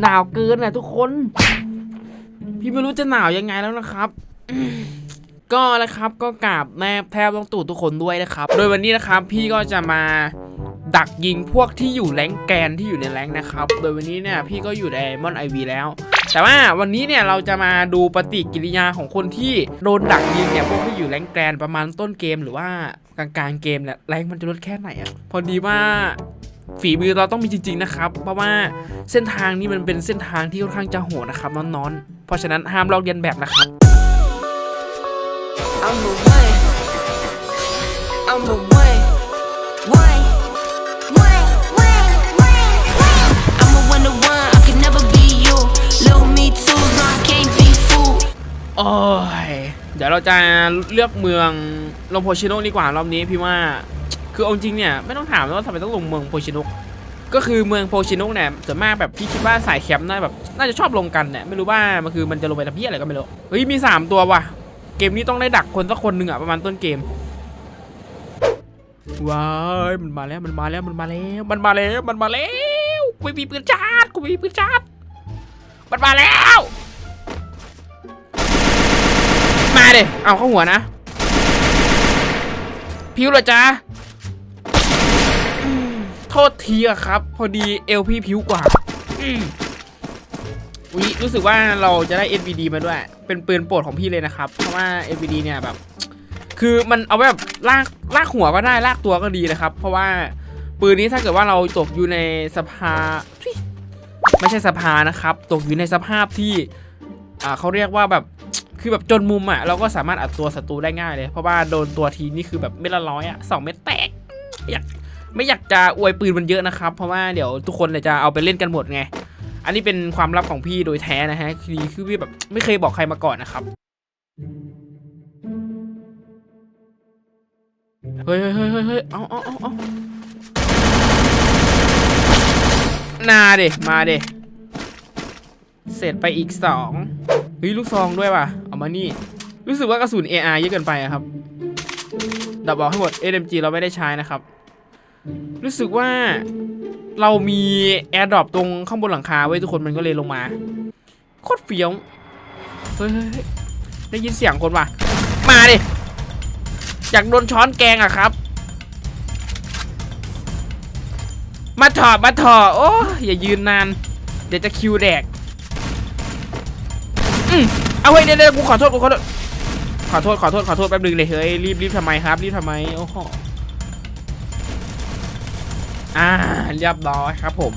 หนาวเกินนะทุกคน พี่ไม่รู้จะหนาวยังไงแล้วนะครับก็แล้วครับก็กราบแนบแทบต้องตู่ทุกคนด้วยนะครับ โดยวันนี้นะครับพี่ก็จะมาดักยิงพวกที่อยู่แรงแกนที่อยู่ในแรงนะครับ โดยวันนี้เนี่ยพี่ก็อยู่ในมอนไอวีแล้ว แต่ว่าวันนี้เนี่ยเราจะมาดูปฏิกิริยาของคนที่โดนดักยิงเนี่ยพวกที่อยู่แรงแกนประมาณต้นเกมหรือว่า กลางๆเกมเนี่ยแรงมันจะลดแค่ไหนอะพอดีว่าฝีมือเราต้องมีจริงๆนะครับ เพราะว่าเส้นทางนี้มันเป็นเส้นทางที่ค่อนข้างจะโหดนะครับน้อนๆ เพราะฉะนั้นห้ามลอกเลียนแบบนะครับ I'm the one. I'm the one. One. One. One. One. One. I'm a one to one. I can never be you. Little me too. No, I can't be fooled. โอ้ย เดี๋ยวเราจะเลือกเมืองลงโพชิโนะดีกว่ารอบนี้พี่ว่าคือเอาจริงเนี่ยไม่ต้องถามว่าทำไมต้องลงเมืองโพชิโนะก็คือเมืองโพชิโนะเนี่ยส่วนมากแบบพี่คิดว่าสายแคมป์น่าแบบน่าจะชอบลงกันเนี่ยไม่รู้ว่ามันคือมันจะลงไปทำพี่อะไรก็ไม่รู้เฮ้ยมีสามตัวว่ะเกมนี้ต้องได้ดักคนสักคนหนึ่งอะประมาณต้นเกมว้ายมันมาแล้วมันมาแล้วมันมาแล้วมันมาแล้วมันมาแล้วกูไม่มีปืนชาร์จกูไม่มีปืนชาร์จมันมาแล้ว ดเอาเข้าหัวนะพิวเหรอจ๊ะโทษทีอะครับ พอดีเอลพี่พิวกว่าอืมวิรู้สึกว่าเราจะได้ NVD มาด้วย เป็นปืนโปรดของพี่เลยนะครับ เพราะว่า NVD เนี่ยแบบ คือมันเอาแบบลากลากหัวก็ได้ลากตัวก็ดีนะครับ เพราะว่าปืนนี้ถ้าเกิดว่าเราตกอยู่ในสภาไม่ใช่สภานะครับ ตกอยู่ในสภาพที่ อ่าเขาเรียกว่าแบบ คือแบบจนมุมอะเราก็สามารถอัดตัวศัตรูได้ง่ายเลย เพราะว่าโดนตัวทีนี่คือแบบเม็ดละร้อยอะสองเม็ดแตกอยากไม่อยากจะอวยปืนมันเยอะนะครับ เพราะว่าเดี๋ยวทุกคนจะเอาไปเล่นกันหมดไง อันนี้เป็นความลับของพี่โดยแท้นะฮะคือคือพี่แบบไม่เคยบอกใครมาก่อนนะครับเฮ้ยเฮ้ยเฮ้ยเฮ้ยเฮ้ยเอาเอาเอาเอานาเดมาเดเสร็จไปอีกสองเฮ้ยลูกซองด้วยว่ะ เอามานี่ รู้สึกว่ากระสุน AR เยอะเกินไปครับ ดับบอกให้หมด SMG เราไม่ได้ใช้นะครับ รู้สึกว่าเรามี AirDrop ตรงข้างบนหลังคาไว้ทุกคนมันก็เลยลงมา โคตรเฟี้ยวเฮ้ยเฮ้ยเฮ้ยได้ยินเสียงคนว่ะ มาดิ อยากโดนช้อนแกงอะครับ มาถอดมาถอดโอ้อย่ายืนนาน เดี๋ยวจะคิวแดก อืม เอาเฮ้ยเดี๋ยวกูขอโทษกูขอโทษขอโทษขอโทษขอโทษแป๊บนึงเลยเฮ้ยรีบรีบทำไมครับรีบทำไมโอ้โหอ่าเรียบร้อยครับ ผม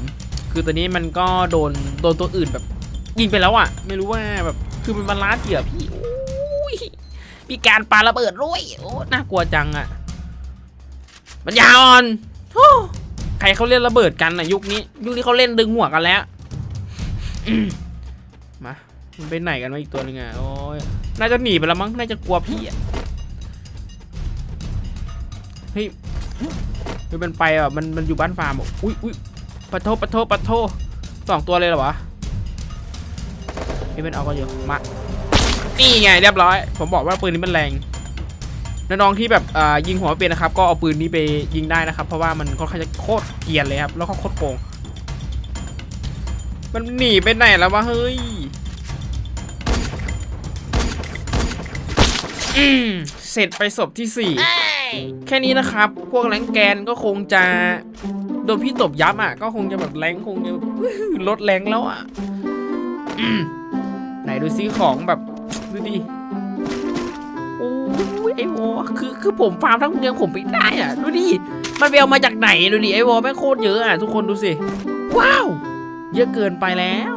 คือตอนนี้มันก็โดนโดนตัวอื่นแบบ ยิงไปแล้วอะ ไม่รู้ว่าแบบคือมันบาลานซ์เหยื่อพี่อุ้ยมีการปาระเบิดด้วยโอ้น่ากลัวจังอะมันยาอ่อนโอ้ใครเขาเล่นระเบิดกันอะยุคนี้ ยุคนี้เขาเล่นดึงหัวกันแล้ว มันไปไหนกันวะอีกตัวหนึงอะโอ้ยน่าจะหนีไปแล้วมั้งน่าจะกลัวพี่อะเฮ้ยเฮ้ยมันไปอะมันมันอยู่บ้านฟาร์มอะอุ้ยอุ้ยปะโทปะโทปะโทสองตัวเลยเหรอวะนี่เป็นเอาก็เยอะมานี่ไงเรียบร้อย ผมบอกว่าปืนนี้มันแรงน้องๆที่แบบอ่ายิงหัวเป็นนะครับ ก็เอาปืนนี้ไปยิงได้นะครับ เพราะว่ามันค่อนข้างจะโคตรเกียนเลยครับ แล้วก็โคตรโกง มันหนีไปไหนแล้ววะเฮ้ย อืมเสร็จไปศพที่สี่แค่นี้นะครับ พวกแรงแกนก็คงจะโดนพี่ตบยับอะ ก็คงจะแบบแรงคงจะลดแรงแล้วอะอืมไหนดูซิของแบบดูดิโอ้ยไอวอคือคือผมฟาร์มทั้งเมืองผมไปได้อะ ดูดิ มันไปเอามาจากไหนดูดิไอวอแม่งโคตรเยอะอะทุกคนดูสิ ว้าว เยอะเกินไปแล้ว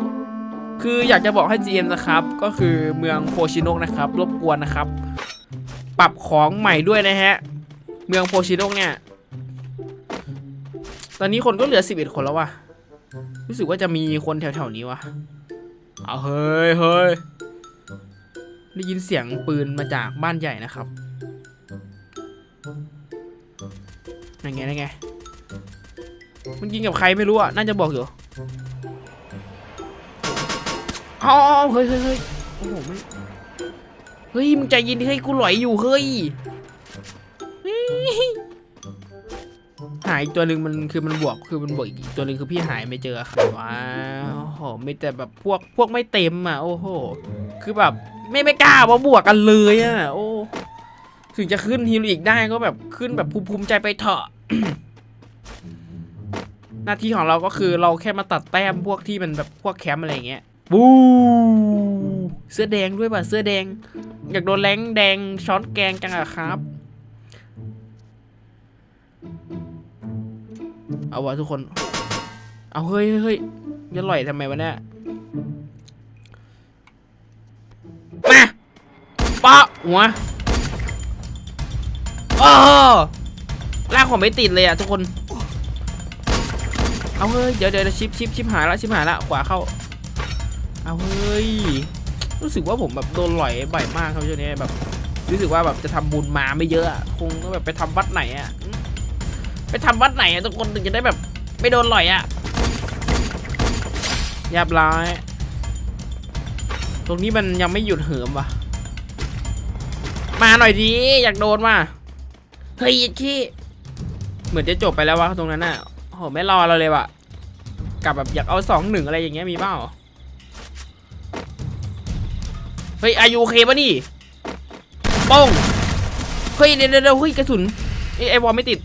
คืออยากจะบอกให้ GM นะครับ ก็คือเมืองโพชิโนะนะครับ รบกวนนะครับ ปรับของใหม่ด้วยนะฮะ เมืองโพชิโนะเนี่ย ตอนนี้คนก็เหลือ 11 คนแล้ววะรู้สึกว่าจะมีคนแถวๆนี้วะเอาเฮ้ยเฮ้ยได้ยินเสียงปืนมาจากบ้านใหญ่นะครับนั่นไงนั่นไง มันยิงกับใครไม่รู้อะ น่าจะบอกอยู่อ๋อเฮ้ยเฮ้ยเฮ้ยโอ้โหไม่ เฮ้ยมึงใจเย็นดิเฮ้ยกูหลอยอยู่เฮ้ยเฮ้ยหาายอีกตัวหนึ่งมันคือมันบวกคือมันบวกอีกตัวหนึ่งคือพี่หายไม่เจอครับว้าวโอ้โหมีแต่แบบพวกพวกไม่เต็มอะโอ้โหคือแบบไม่ไม่กล้ามาบวกกันเลยอะโอ้ถึงจะขึ้นฮีโร่อีกได้ก็แบบขึ้นแบบภูมิใจไปเถอะหน้าที่ของเราก็คือเราแค่มาตัดแต้มพวกที่มันแบบพวกแคมป์อะไรอย่างเงี้ย บูเสื้อแดงด้วยป่ะเสื้อแดง อยากโดนแรงแดงช้อนแกงจังอะครับ เอาวะทุกคน เอาเฮ้ยเฮ้ยเฮ้ยจะลอยทำไมวะเนี่ยมาปะหัวโอ้ลากผมไม่ติดเลยอะทุกคน เอาเฮ้ยเดี๋ยวเดี๋ยวชิปชิปชิปหายละชิปหายละขวาเข้า เอาเฮ้ย รู้สึกว่าผมแบบโดนหลอยบ่อยมากครับช่วงนี้แบบ รู้สึกว่าแบบจะทำบุญมาไม่เยอะคงต้องแบบไปทำวัดไหนอะไปทำวัดไหนอะทุกคนถึงจะได้แบบ ไม่โดนหลอยอะเรียบร้อยตรงนี้มันยังไม่หยุดเหิมว่ะมาหน่อยดีอยากโดนว่ะเฮ้ยขี้เหมือนจะจบไปแล้ววะตรงนั้นน่ะโอ้โหไม่รอเราเลยว่ะกลับแบบอยากเอาสองหนึ่งอะไรอย่างเงี้ยมีเปล่า ฮ้ยอายุเคปะนี่ป้องเฮ้ยเดี๋ยวเดี๋ยวเดเฮ้ยกระสุนไอไอวอลไม่ติด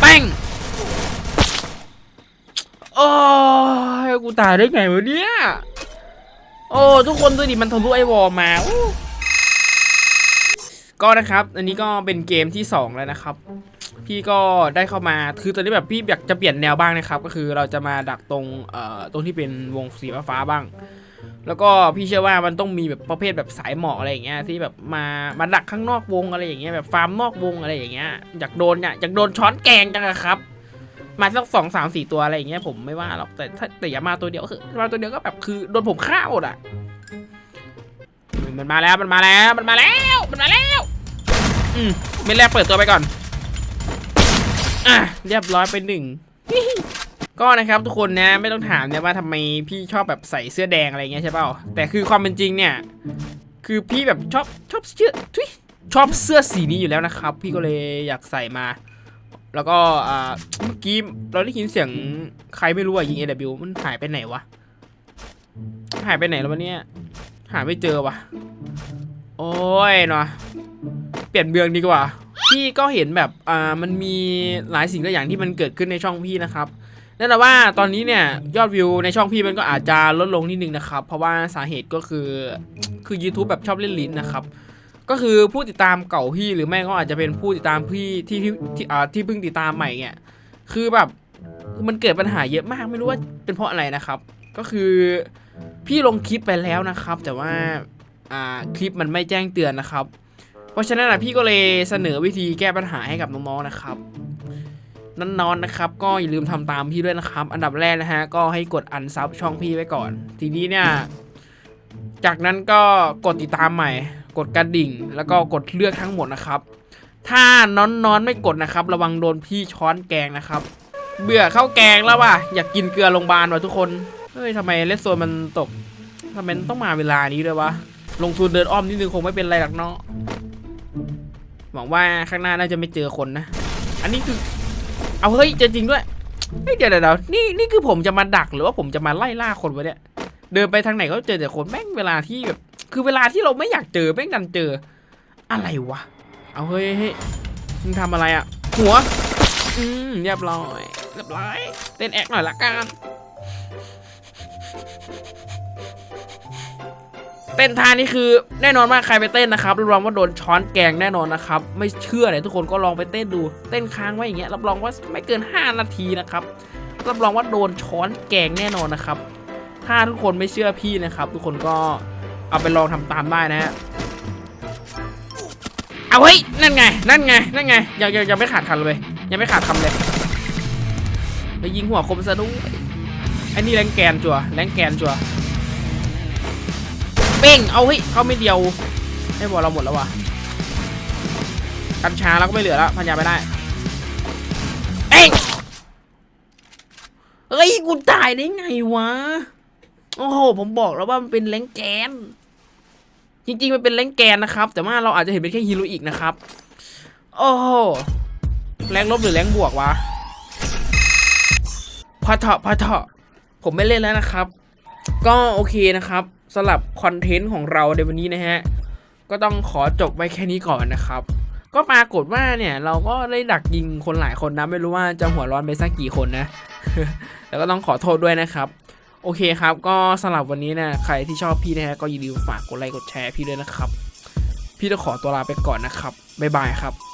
แป้งโอ้ยกูตายได้ไงวะเนี่ยโอ้ทุกคนดูดิมันทะลุไอวอลมาก็นะครับ อันนี้ก็เป็นเกมที่ 2 แล้วนะครับ พี่ก็ได้เข้ามาคือตอนนี้แบบพี่อยากจะเปลี่ยนแนวบ้างนะครับ ก็คือเราจะมาดักตรงเอ่อตรงที่เป็นวงสีฟ้าบ้าง แล้วก็พี่เชื่อว่ามันต้องมีแบบประเภทแบบสายหมอกอะไรอย่างเงี้ยที่แบบมามาดักข้างนอกวงอะไรอย่างเงี้ยแบบฟาร์มนอกวงอะไรอย่างเงี้ยอยากโดนเนี่ยอยากโดนช้อนแกงจังอะครับ มาสักสองสามสี่ตัวอะไรอย่างเงี้ยผมไม่ว่าหรอกแต่ถ้าแต่อย่ามาตัวเดียวคือมาตัวเดียวก็แบบคือโดนผมฆ่าหมดอะมันมาแล้วมันมาแล้วมันมาแล้วมันมาแล้วอืมไม่แรกเปิดตัวไปก่อน อะเรียบร้อยไปหนึ่งก็นะครับทุกคนนะไม่ต้องถามนะว่าทำไมพี่ชอบแบบใส่เสื้อแดงอะไรเงี้ยใช่เปล่าแต่คือความเป็นจริงเนี่ย คือพี่แบบชอบชอบเสื้อทุยชอบเสื้อสีนี้อยู่แล้วนะครับ พี่ก็เลยอยากใส่มา แล้วก็อ่าเมื่อกี้เราได้ยินเสียงใครไม่รู้อะยิง AW มันหายไปไหนวะหายไปไหนแล้ววะเนี่ยหาไม่เจอวะโอ้ยเนาะ เปลี่ยนเบืองดีกว่า พี่ก็เห็นแบบอ่ามันมีหลายสิ่งหลายอย่างที่มันเกิดขึ้นในช่องพี่นะครับนั่นแหละว่าตอนนี้เนี่ยยอดวิวในช่องพี่มันก็อาจจะลดลงนิดนึงนะครับ เพราะว่าสาเหตุก็คือคือ YouTube แบบชอบเล่นลิ้นนะครับก็คือผู้ติดตามเก่าพี่หรือไม่ก็อาจจะเป็นผู้ติดตามพี่ที่ที่ที่อ่าที่เพิ่งติดตามใหม่เนี่ยคือแบบมันเกิดปัญหาเยอะมากไม่รู้ว่าเป็นเพราะอะไรนะครับ ก็คือพี่ลงคลิปไปแล้วนะครับ แต่ว่าอ่าคลิปมันไม่แจ้งเตือนนะครับ ราะฉะนั้นนะพี่ก็เลยเสนอวิธีแก้ปัญหาให้กับน้องๆนะครับน้องๆนะครับก็อย่าลืมทำตามพี่ด้วยนะครับ อันดับแรกนะฮะก็ให้กดอันซับช่องพี่ไว้ก่อน ทีนี้เนี่ยจากนั้นก็กดติดตามใหม่ กดกระดิ่ง แล้วก็กดเลือกทั้งหมดนะครับ ถ้านอนนอนๆไม่กดนะครับ ระวังโดนพี่ช้อนแกงนะครับ เบื่อข้าวแกงแล้วว่ะอยากกินเกลือโรงพยาบาลว่ะทุกคนเฮ้ยทำไมเลสโซนมันตกทำไมต้องมาเวลานี้ด้วยวะลงทุนเดินอ้อมนิดนึงคงไม่เป็นไรหรอกเนาะ หวังว่าข้างหน้าน่าจะไม่เจอคนนะ อันนี้คือ เอาเฮ้ยจอจริงด้วยเฮ้ยเดี๋ยวเดี๋ยวเดี๋ยวนี่นี่คือผมจะมาดักหรือว่าผมจะมาไล่ล่าคนวะเนี่ย เดินไปทางไหนก็เจอแต่คนแม่งเวลาที่แบบคือเวลาที่เราไม่อยากเจอแม่งดันเจอ อะไรวะ เอาเฮ้ยเฮ้ยมึงทำอะไรอะหัว อืมเรียบร้อย เรียบร้อย เต้นแอคหน่อยละกัน เต้นท่านี่คือแน่นอนว่าใครไปเต้นนะครับรับรองว่าโดนช้อนแกงแน่นอนนะครับไม่เชื่อเลยทุกคนก็ลองไปเต้นดู เต้นค้างไว้อย่างเงี้ยรับรองว่าไม่เกิน 5 นาทีนะครับรับรองว่าโดนช้อนแกงแน่นอนนะครับ ถ้าทุกคนไม่เชื่อพี่นะครับ ทุกคนก็เอาไปลองทำตามได้นะฮะเอาเฮ้ยนั่นไง นั่นไงนั่นไงยังยังยังไม่ขาดคำเลย ยังไม่ขาดคำเลยไปยิงหัวคมซะด้วยไอ้นี่แรงแกนจัวแรงแกนจัว เป้งเอาเฮ้ยเข้าไม่เดียวไม่บอกเราหมดแล้ววะกัญชาเราก็ไม่เหลือแล้วพันยาไม่ได้เป้งเฮ้ยกูตายได้ไงวะโอ้โหผมบอกแล้วว่ามันเป็นแรงแกน จริงๆมันเป็นแรงแกนนะครับ แต่ว่าเราอาจจะเห็นเป็นแค่ฮีโร่อีกนะครับ โอ้โหแรงลบหรือแรงบวกวะพอเถอะพอเถอะผมไม่เล่นแล้วนะครับ ก็โอเคนะครับสำหรับคอนเทนต์ของเราในวันนี้นะฮะ ก็ต้องขอจบไว้แค่นี้ก่อนนะครับ ก็ปรากฏว่าเนี่ย เราก็ได้ดักยิงคนหลายคนนะ ไม่รู้ว่าจะหัวร้อนไปสักกี่คนนะ แล้วก็ต้องขอโทษด้วยนะครับโอเคครับ ก็สำหรับวันนี้นะใครที่ชอบพี่นะฮะก็อย่าลืมฝากกดไลค์กดแชร์พี่ด้วยนะครับ พี่ต้องขอตัวลาไปก่อนนะครับ บ๊ายบายครับ